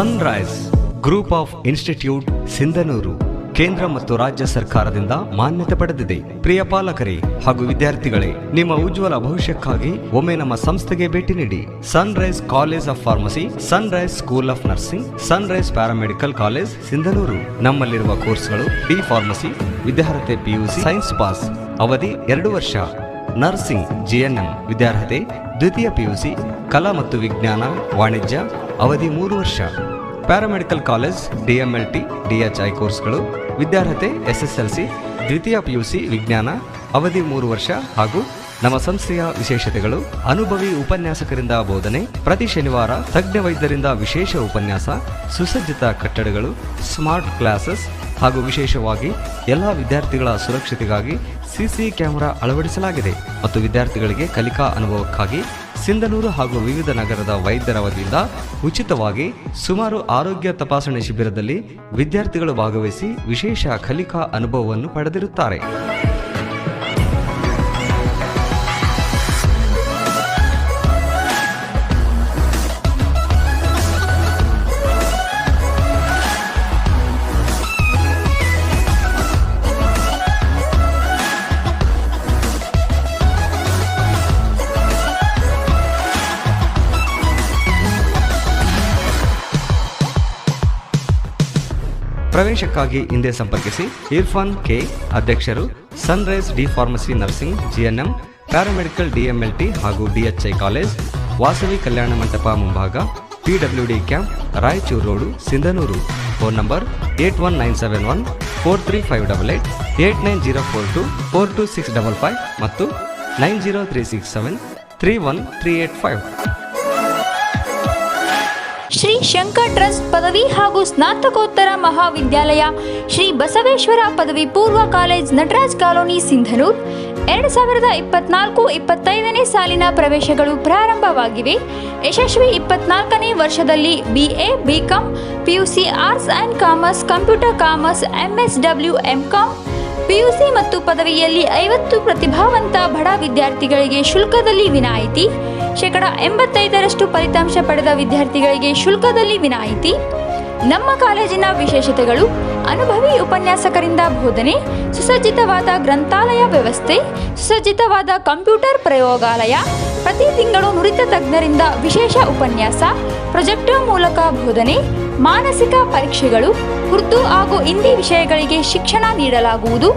Sunrise group of institute Sindhanur ಕೇಂದ್ರ ಮತ್ತು ರಾಜ್ಯ ಸರ್ಕಾರದಿಂದ ಮಾನ್ಯತೆ ಪಡೆದಿದೆ. ಪ್ರಿಯ ಪಾಲಕರೇ ಹಾಗೂ ವಿದ್ಯಾರ್ಥಿಗಳೇ, ನಿಮ್ಮ ಉಜ್ವಲ ಭವಿಷ್ಯಕ್ಕಾಗಿ ಒಮ್ಮೆ ನಮ್ಮ ಸಂಸ್ಥೆಗೆ ಭೇಟಿ ನೀಡಿ. Sunrise college of pharmacy sunrise school of nursing sunrise paramedical college Sindhanur ನಮ್ಮಲ್ಲಿರುವ ಕೋರ್ಸ್ಗಳು ಡಿ ಫಾರ್ಮಸಿ ವಿದ್ಯಾರ್ಹತೆ ಪಿಯುಸಿ ಸೈನ್ಸ್ ಪಾಸ್ ಅವಧಿ ಎರಡು ವರ್ಷ. ನರ್ಸಿಂಗ್ ಜಿಎನ್ಎಂ ವಿದ್ಯಾರ್ಹತೆ, ದ್ವಿತೀಯ ಪಿಯುಸಿ ಕಲಾ ಮತ್ತು ವಿಜ್ಞಾನ, ವಾಣಿಜ್ಯ, ಅವಧಿ ಮೂರು ವರ್ಷ. ಪ್ಯಾರಾಮೆಡಿಕಲ್ ಕಾಲೇಜ್ ಡಿಎಂಎಲ್ಟಿ ಡಿಎಚ್ಐ ಕೋರ್ಸ್ಗಳು, ವಿದ್ಯಾರ್ಹತೆ ಎಸ್ಎಸ್ಎಲ್ಸಿ ದ್ವಿತೀಯ ಪಿಯುಸಿ ವಿಜ್ಞಾನ, ಅವಧಿ ಮೂರು ವರ್ಷ ಹಾಗೂ ನಮ್ಮ ಸಂಸ್ಥೆಯ ವಿಶೇಷತೆಗಳು ಅನುಭವಿ ಉಪನ್ಯಾಸಕರಿಂದ ಬೋಧನೆ, ಪ್ರತಿ ಶನಿವಾರ ತಜ್ಞ ವೈದ್ಯರಿಂದ ವಿಶೇಷ ಉಪನ್ಯಾಸ, ಸುಸಜ್ಜಿತ ಕಟ್ಟಡಗಳು, ಸ್ಮಾರ್ಟ್ ಕ್ಲಾಸಸ್ ಹಾಗೂ ವಿಶೇಷವಾಗಿ ಎಲ್ಲ ವಿದ್ಯಾರ್ಥಿಗಳ ಸುರಕ್ಷತೆಗಾಗಿ ಸಿಸಿ ಕ್ಯಾಮೆರಾ ಅಳವಡಿಸಲಾಗಿದೆ. ಮತ್ತು ವಿದ್ಯಾರ್ಥಿಗಳಿಗೆ ಕಲಿಕಾ ಅನುಭವಕ್ಕಾಗಿ ಸಿಂಧನೂರು ಹಾಗೂ ವಿವಿಧ ನಗರದ ವೈದ್ಯರ ವತಿಯಿಂದ ಉಚಿತವಾಗಿ ಸುಮಾರು ಆರೋಗ್ಯ ತಪಾಸಣೆ ಶಿಬಿರದಲ್ಲಿ ವಿದ್ಯಾರ್ಥಿಗಳು ಭಾಗವಹಿಸಿ ವಿಶೇಷ ಕಲಿಕಾ ಅನುಭವವನ್ನು ಪಡೆದಿರುತ್ತಾರೆ. ಪ್ರವೇಶಕ್ಕಾಗಿ ಹಿಂದೆ ಸಂಪರ್ಕಿಸಿ ಇರ್ಫಾನ್ ಕೆ ಅಧ್ಯಕ್ಷರು sunrise D pharmacy nursing GNM paramedical DMLT ಹಾಗೂ ಡಿಎಚ್ಐ ಕಾಲೇಜ್ ವಾಸವಿ ಕಲ್ಯಾಣ ಮಂಟಪ ಮುಂಭಾಗ PWD camp Raichur road Sindhanur. Phone number eight one nine seven one four three five double eight eight nine zero four two four two six double five ಮತ್ತು nine zero three six seven three one three eight five. Shri Shankar trust ಪದವಿ ಹಾಗೂ ಸ್ನಾತಕೋತ್ತರ ಮಹಾವಿದ್ಯಾಲಯ ಶ್ರೀ ಬಸವೇಶ್ವರ ಪದವಿ ಪೂರ್ವ college Nataraj colony, Sindhanur. ಎರಡು ಸಾವಿರದ ಇಪ್ಪತ್ನಾಲ್ಕು ಇಪ್ಪತ್ತೈದನೇ ಸಾಲಿನ ಪ್ರವೇಶಗಳು ಪ್ರಾರಂಭವಾಗಿವೆ. ಯಶಸ್ವಿ ಇಪ್ಪತ್ನಾಲ್ಕನೇ ವರ್ಷದಲ್ಲಿ BA BCom PUC arts and commerce computer commerce MSW MCom PUC ಮತ್ತು ಪದವಿಯಲ್ಲಿ ಐವತ್ತು ಪ್ರತಿಭಾವಂತ ಬಡ ವಿದ್ಯಾರ್ಥಿಗಳಿಗೆ ಶುಲ್ಕದಲ್ಲಿ ವಿನಾಯಿತಿ. ಶೇಕಡ ಎಂಬತ್ತೈದರಷ್ಟು ಫಲಿತಾಂಶ ಪಡೆದ ವಿದ್ಯಾರ್ಥಿಗಳಿಗೆ ಶುಲ್ಕದಲ್ಲಿ ವಿನಾಯಿತಿ. ನಮ್ಮ ಕಾಲೇಜಿನ ವಿಶೇಷತೆಗಳು ಅನುಭವಿ ಉಪನ್ಯಾಸಕರಿಂದ ಬೋಧನೆ, ಸುಸಜ್ಜಿತವಾದ ಗ್ರಂಥಾಲಯ ವ್ಯವಸ್ಥೆ, ಸುಸಜ್ಜಿತವಾದ ಕಂಪ್ಯೂಟರ್ ಪ್ರಯೋಗಾಲಯ, ಪ್ರತಿ ತಿಂಗಳು ನುರಿತ ತಜ್ಞರಿಂದ ವಿಶೇಷ ಉಪನ್ಯಾಸ, ಪ್ರೊಜೆಕ್ಟರ್ ಮೂಲಕ ಬೋಧನೆ ಮಾನಸಿಕ ಪರೀಕ್ಷೆಗಳು ಉರ್ದು ಹಾಗೂ ಹಿಂದಿ ವಿಷಯಗಳಿಗೆ ಶಿಕ್ಷಣ ನೀಡಲಾಗುವುದು.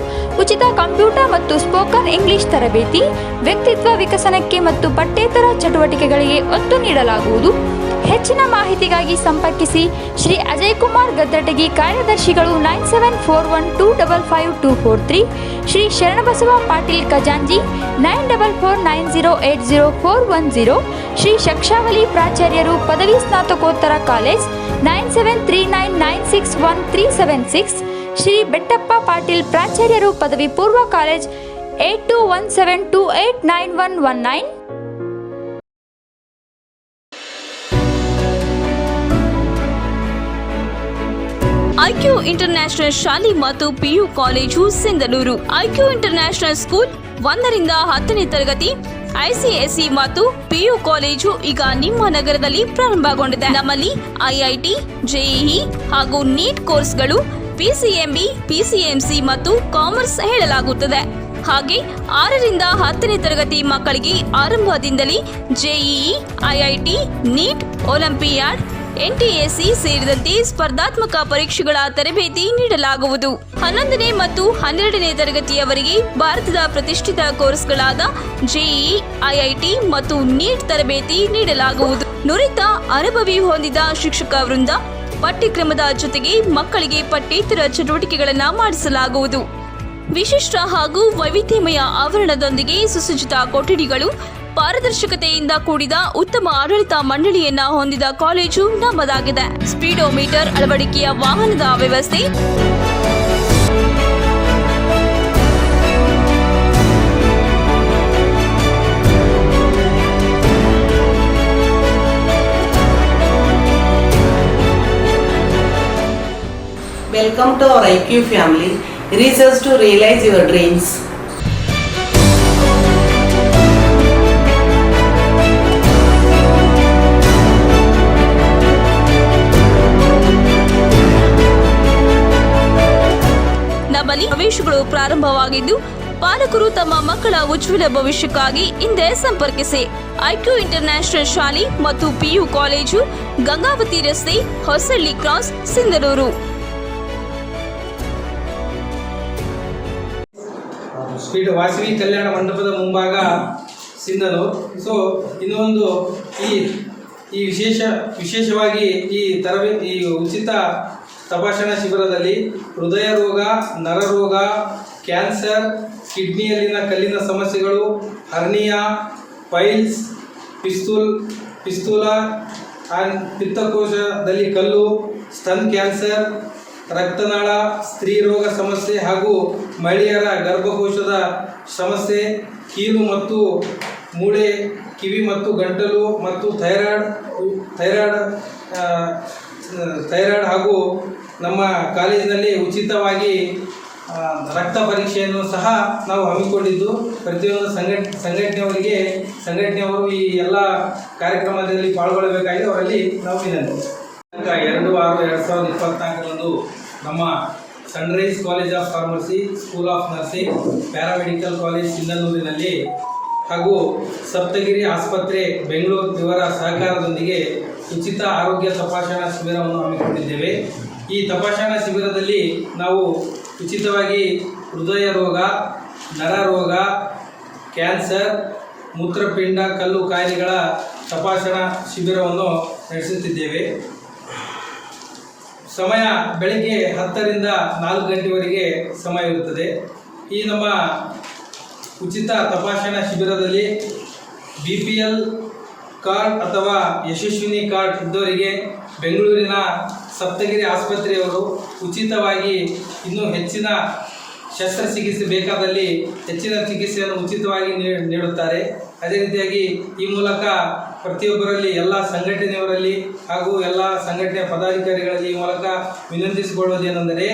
ಉಚಿತ ಕಂಪ್ಯೂಟರ್ ಮತ್ತು ಸ್ಪೋಕನ್ ಇಂಗ್ಲಿಷ್ ತರಬೇತಿ, ವ್ಯಕ್ತಿತ್ವ ವಿಕಸನಕ್ಕೆ ಮತ್ತು ಪಠ್ಯೇತರ ಚಟುವಟಿಕೆಗಳಿಗೆ ಒತ್ತು ನೀಡಲಾಗುವುದು. ಹೆಚ್ಚಿನ ಮಾಹಿತಿಗಾಗಿ ಸಂಪರ್ಕಿಸಿ ಶ್ರೀ ಅಜಯ್ ಕುಮಾರ್ ಗದ್ದಟಗಿ ಕಾರ್ಯದರ್ಶಿಗಳು nine seven four one two double five two four three, Shri Sharanabasava Patil ಖಜಾಂಜಿ nine double four nine zero eight zero four one zero, Shri Shakshavali ಪ್ರಾಚಾರ್ಯರು ಪದವಿ ಸ್ನಾತಕೋತ್ತರ college nine seven three nine nine six one three seven six. Shri Bettappa Patil ಪ್ರಾಚಾರ್ಯರು ಪದವಿ ಪೂರ್ವ college eight two one seven two eight nine one one nine. IQ international ಶಾಲೆ ಮತ್ತು PU college Sindhanur. IQ international school ಒಂದರಿಂದ ಹತ್ತನೇ ತರಗತಿ ICSE ಮತ್ತು PU college ಈಗ ನಿಮ್ಮ ನಗರದಲ್ಲಿ ಪ್ರಾರಂಭಗೊಂಡಿದೆ. ನಮ್ಮಲ್ಲಿ ಐಐಟಿ, ಜೆಇಇ ಹಾಗೂ ನೀಟ್ ಕೋರ್ಸ್ಗಳು ಪಿಸಿಎಂಬಿ, ಪಿಸಿಎಂಸಿ ಮತ್ತು ಕಾಮರ್ಸ್ ಹೇಳಲಾಗುತ್ತದೆ. ಹಾಗೆ ಆರರಿಂದ ಹತ್ತನೇ ತರಗತಿ ಮಕ್ಕಳಿಗೆ ಆರಂಭದಿಂದಲೇ JEE, IIT, NEET, olympiad NTSC ಸೇರಿದಂತೆ ಸ್ಪರ್ಧಾತ್ಮಕ ಪರೀಕ್ಷೆಗಳ ತರಬೇತಿ ನೀಡಲಾಗುವುದು. ಹನ್ನೊಂದನೇ ಮತ್ತು ಹನ್ನೆರಡನೇ ತರಗತಿಯವರೆಗೆ ಭಾರತದ ಪ್ರತಿಷ್ಠಿತ ಕೋರ್ಸ್ಗಳಾದ ಜೆಇ ಐಐಟಿ ಮತ್ತು ನೀಟ್ ತರಬೇತಿ ನೀಡಲಾಗುವುದು. ನುರಿತ, ಅನುಭವಿ ಹೊಂದಿದ ಶಿಕ್ಷಕ ವೃಂದ, ಪಠ್ಯಕ್ರಮದ ಜೊತೆಗೆ ಮಕ್ಕಳಿಗೆ ಪಠ್ಯೇತರ ಚಟುವಟಿಕೆಗಳನ್ನು ಮಾಡಿಸಲಾಗುವುದು. ವಿಶಿಷ್ಟ ಹಾಗೂ ವೈವಿಧ್ಯಮಯ ಆವರಣದೊಂದಿಗೆ ಸುಸಜ್ಜಿತ ಕೊಠಡಿಗಳು ಪಾರದರ್ಶಕತೆಯಿಂದ ಕೂಡಿದ ಉತ್ತಮ ಆಡಳಿತ ಮಂಡಳಿಯನ್ನ ಹೊಂದಿದ ಕಾಲೇಜು ನಮ್ಮದಾಗಿದೆ ಸ್ಪೀಡೋಮೀಟರ್ ಅಳವಡಿಕೆಯ ವಾಹನದ ವ್ಯವಸ್ಥೆ welcome to our IQ family. To realise realize your. ಪ್ರವೇಶಗಳು ಪ್ರಾರಂಭವಾಗಿದ್ದು, ಪಾಲಕರು ತಮ್ಮ ಮಕ್ಕಳ ಉಜ್ವಲ ಭವಿಷ್ಯಕ್ಕಾಗಿ ಹಿಂದೆ ಸಂಪರ್ಕಿಸಿ. ಐಕ್ಯೂ ಇಂಟರ್ನ್ಯಾಷನಲ್ ಶಾಲೆ ಮತ್ತು ಪಿಯು ಕಾಲೇಜು, ಗಂಗಾವತಿ ರಸ್ತೆ, ಹೊಸಳ್ಳಿ ಕ್ರಾಸ್, ಸಿಂಧನೂರು. ಸ್ಪೀಡ್ ವಾಸವಿ ಕಲ್ಯಾಣ ಮಂಟಪದ ಮುಂಭಾಗ ಸಿಂಧನು ಸೊ ಇನ್ನೊಂದು ಈ ಈ ವಿಶೇಷ, ವಿಶೇಷವಾಗಿ ಈ ತರಬೇತಿ ಈ ಉಚಿತ ತಪಾಸಣಾ ಶಿಬಿರದಲ್ಲಿ ಹೃದಯ ರೋಗ ನರರೋಗ ಕ್ಯಾನ್ಸರ್, ಕಿಡ್ನಿಯಲ್ಲಿನ ಕಲ್ಲಿನ ಸಮಸ್ಯೆಗಳು, ಹರ್ನಿಯಾ, ಪೈಲ್ಸ್, ಪಿಸ್ತೂಲ್, ಪಿಸ್ತೂಲ ಆ್ಯಂಡ್ ಪಿತ್ತಕೋಶದಲ್ಲಿ ಕಲ್ಲು, ಸ್ತನ್ ಕ್ಯಾನ್ಸರ್, ರಕ್ತನಾಳ, ಸ್ತ್ರೀ ರೋಗ ಸಮಸ್ಯೆ ಹಾಗೂ ಮಹಿಳೆಯರ ಗರ್ಭಕೋಶದ ಸಮಸ್ಯೆ, ಕೀಲು ಮತ್ತು ಮೂಳೆ, ಕಿವಿ ಮತ್ತು ಗಂಟಲು ಮತ್ತು ಥೈರಾಯ್ಡ್ ಥೈರಾಯ್ಡ್ ಥೈರಾಯ್ಡ್ ಹಾಗೂ ನಮ್ಮ ಕಾಲೇಜಿನಲ್ಲಿ ಉಚಿತವಾಗಿ ರಕ್ತ ಪರೀಕ್ಷೆಯನ್ನು ಸಹ ನಾವು ಹಮ್ಮಿಕೊಂಡಿದ್ದು. ಪ್ರತಿಯೊಂದು ಸಂಘಟ, ಸಂಘಟನೆಯವರಿಗೆ, ಸಂಘಟನೆಯವರು ಈ ಎಲ್ಲ ಕಾರ್ಯಕ್ರಮದಲ್ಲಿ ಪಾಲ್ಗೊಳ್ಳಬೇಕಾಗಿದೆ. ಅವರಲ್ಲಿ ನಾವು ವಿನಂತಿ. ಎರಡು ಆರು ಎರಡು ಸಾವಿರದ ಇಪ್ಪತ್ನಾಲ್ಕರಂದು ನಮ್ಮ sunrise college of pharmacy, school of nursing, paramedical college ಸಿಂಧನೂರಿನಲ್ಲಿ ಹಾಗೂ ಸಪ್ತಗಿರಿ ಆಸ್ಪತ್ರೆ, ಬೆಂಗಳೂರು ಇವರ ಸಹಕಾರದೊಂದಿಗೆ ಉಚಿತ ಆರೋಗ್ಯ ತಪಾಸಣಾ ಶಿಬಿರವನ್ನು ಹಮ್ಮಿಕೊಂಡಿದ್ದೇವೆ. ಈ ತಪಾಸಣಾ ಶಿಬಿರದಲ್ಲಿ ನಾವು ಉಚಿತವಾಗಿ ಹೃದಯ ರೋಗ ನರರೋಗ ಕ್ಯಾನ್ಸರ್, ಮೂತ್ರಪಿಂಡ, ಕಲ್ಲು ಕಾಯಿಲೆಗಳ ತಪಾಸಣಾ ಶಿಬಿರವನ್ನು ನಡೆಸುತ್ತಿದ್ದೇವೆ. ಸಮಯ ಬೆಳಗ್ಗೆ ಹತ್ತರಿಂದ ನಾಲ್ಕು ಗಂಟೆವರೆಗೆ ಸಮಯ ಇರುತ್ತದೆ. ಈ ನಮ್ಮ ಉಚಿತ ತಪಾಸಣಾ ಶಿಬಿರದಲ್ಲಿ ಬಿ ಪಿ ಎಲ್ ಕಾರ್ಡ್ ಅಥವಾ ಯಶಸ್ವಿನಿ ಕಾರ್ಡ್ ಇದ್ದವರಿಗೆ ಬೆಂಗಳೂರಿನ ಸಪ್ತಗಿರಿ ಆಸ್ಪತ್ರೆಯವರು ಉಚಿತವಾಗಿ ಇನ್ನೂ ಹೆಚ್ಚಿನ ಶಸ್ತ್ರಚಿಕಿತ್ಸೆ ಬೇಕಾದಲ್ಲಿ ಹೆಚ್ಚಿನ ಚಿಕಿತ್ಸೆಯನ್ನು ಉಚಿತವಾಗಿ ನೀಡುತ್ತಾರೆ. ಅದೇ ರೀತಿಯಾಗಿ ಈ ಮೂಲಕ ಪ್ರತಿಯೊಬ್ಬರಲ್ಲಿ ಎಲ್ಲ ಸಂಘಟನೆಯವರಲ್ಲಿ ಹಾಗೂ ಎಲ್ಲ ಸಂಘಟನೆಯ ಪದಾಧಿಕಾರಿಗಳಲ್ಲಿ ಈ ಮೂಲಕ ವಿನಂತಿಸಿಕೊಳ್ಳುವುದೇನೆಂದರೆ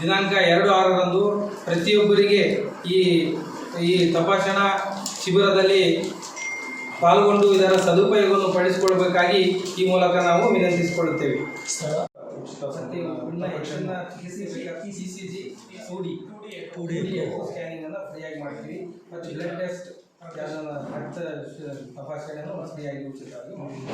ದಿನಾಂಕ ಎರಡು ಆರರಂದು ಪ್ರತಿಯೊಬ್ಬರಿಗೆ ಈ ಈ ತಪಾಸಣಾ ಶಿಬಿರದಲ್ಲಿ ಪಾಲ್ಗೊಂಡು ಇದರ ಸದುಪಯೋಗವನ್ನು ಪಡಿಸಿಕೊಳ್ಳಬೇಕಾಗಿ ಈ ಮೂಲಕ ನಾವು ವಿನಂತಿಸಿಕೊಳ್ಳುತ್ತೇವೆ. ಸ್ಕ್ಯಾನಿಂಗ್ ಅನ್ನು ಫ್ರೀಯಾಗಿ ಮಾಡ್ತೀವಿ. ಮತ್ತು ಬ್ಲಡ್ ಟೆಸ್ಟ್ ರಕ್ತ ತಪಾಸಣೆಯನ್ನು ಫ್ರೀಯಾಗಿ ಉಚಿತವಾಗಿ ಮಾಡ್ತೀವಿ.